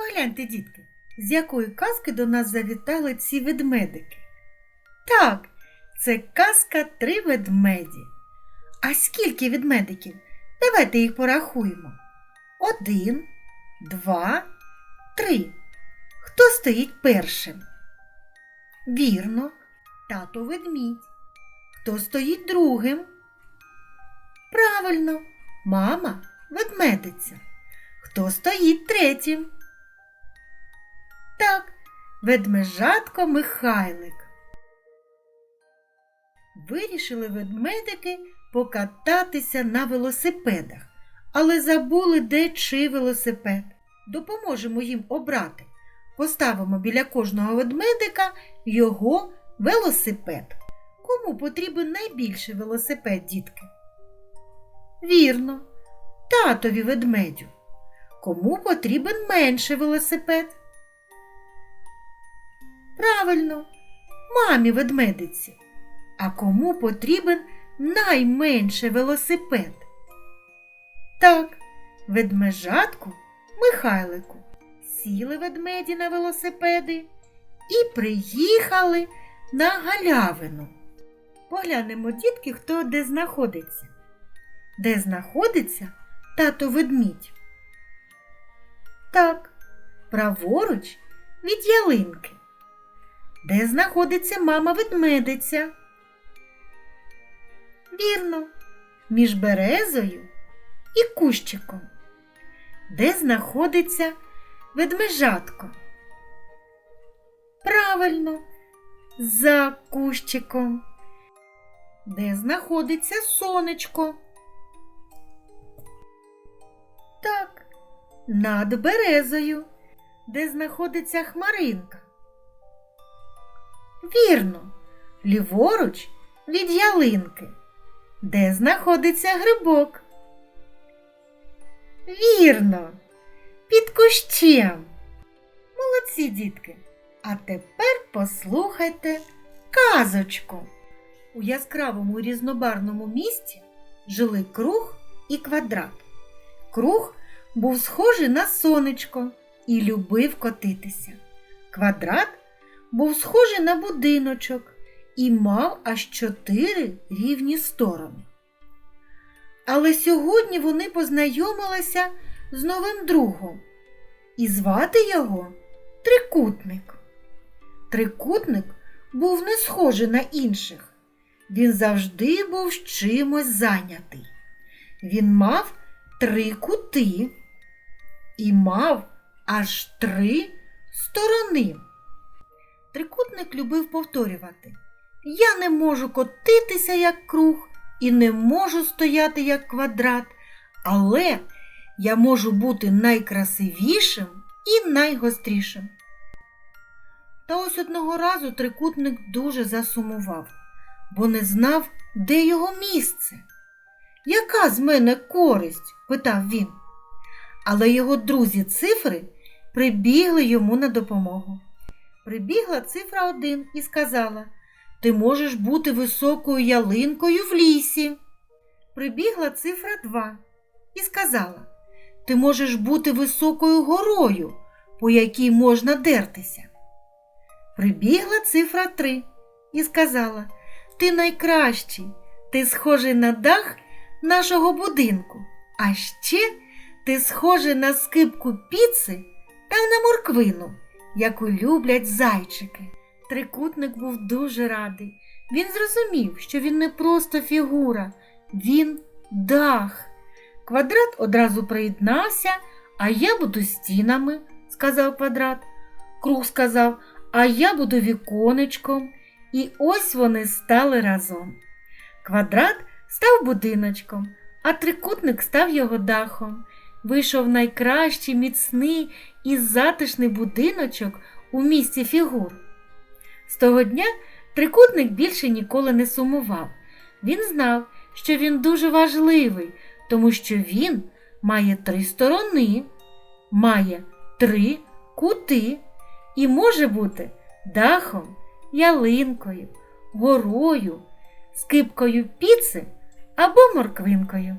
Погляньте, дітки, з якої казки до нас завітали ці ведмедики. Так, це казка три ведмеді. А скільки ведмедиків? Давайте їх порахуємо. Один, два, три. Хто стоїть першим? Вірно, тато ведмідь. Хто стоїть другим? Правильно, мама ведмедиця. Хто стоїть третім? Так, ведмежатко Михайлик. Вирішили ведмедики покататися на велосипедах, але забули, де чий велосипед. Допоможемо їм обрати. Поставимо біля кожного ведмедика його велосипед. Кому потрібен найбільший велосипед, дітки? Вірно, татові ведмедю. Кому потрібен менший велосипед? Правильно, мамі ведмедиці. А кому потрібен найменший велосипед? Так, ведмежатку Михайлику. Сіли ведмеді на велосипеди і приїхали на галявину. Поглянемо, дітки, хто де знаходиться. Де знаходиться тато ведмідь? Так, праворуч від ялинки. Де знаходиться мама ведмедиця? Вірно, між березою і кущиком. Де знаходиться ведмежатко? Правильно, за кущиком. Де знаходиться сонечко? Так, над березою, де знаходиться хмаринка. Вірно, ліворуч від ялинки, де знаходиться грибок. Вірно, під кущем. Молодці, дітки. А тепер послухайте казочку. У яскравому різнобарному місті жили круг і квадрат. Круг був схожий на сонечко і любив котитися. Квадрат був схожий на будиночок і мав аж чотири рівні сторони. Але сьогодні вони познайомилися з новим другом, і звати його Трикутник. Трикутник був не схожий на інших. Він завжди був чимось зайнятий. Він мав три кути і мав аж три сторони. Трикутник любив повторювати Я не можу котитися, як круг, і не можу стояти, як квадрат, але я можу бути найкрасивішим і найгострішим. Та ось одного разу трикутник дуже засумував, бо не знав, де його місце. Яка з мене користь? питав він. Але його друзі цифри прибігли йому на допомогу. Прибігла цифра один і сказала Ти можеш бути високою ялинкою в лісі. Прибігла цифра два і сказала Ти можеш бути високою горою, по якій можна дертися. Прибігла цифра три і сказала Ти найкращий, ти схожий на дах нашого будинку, а ще ти схожий на скипку піци та на морквину, яку люблять зайчики. Трикутник був дуже радий. Він зрозумів, що він не просто фігура, він дах. Квадрат одразу приєднався, а я буду стінами, сказав квадрат. Круг сказав, а я буду віконечком. І ось вони стали разом. Квадрат став будиночком, а трикутник став його дахом. Вийшов найкращий, міцний і затишний будиночок у місті фігур. З того дня трикутник більше ніколи не сумував. Він знав, що він дуже важливий, тому що він має три сторони, має три кути і може бути дахом, ялинкою, горою, скипкою піци або морквинкою.